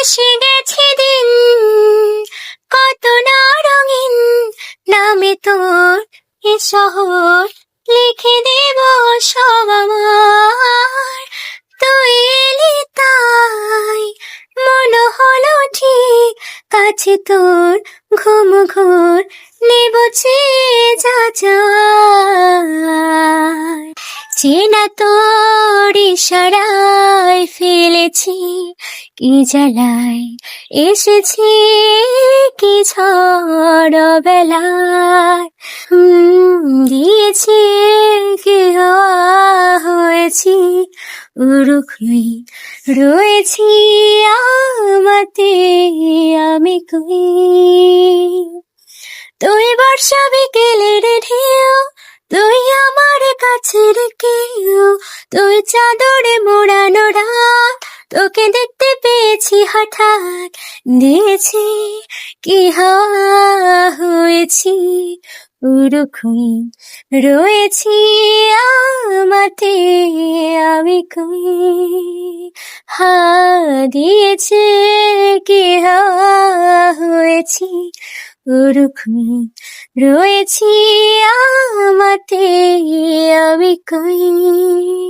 এসে গেছে দিন। কত না রঙিন নামে তোর এ শহর লিখে দেব সব আমার। তুই এলি তাই, মনে হলো ঠিক, কাছে তোর ঘুম ঘোর নেব যা যায় চেনা তোর ইশারায় ফেলেছি, কি জ্বালায় এসেছি, কি ঝড় বেলায় দিয়েছি, কি হয়েছি? উরুখ হয়ে রয়েছি আমাতে, আমি কই? তুই বর্ষা বিকেলের ঢেউ কেউ চাদরে মোড়ানো রাত, তোকে দেখতে পেয়েছি হঠাৎ। দিয়েছি কি হয়েছি উরুখুই রয়েছি আমাতে, আমি কই হা দিয়েছে কি হয়েছি ওরকম রয়েছি আমি কই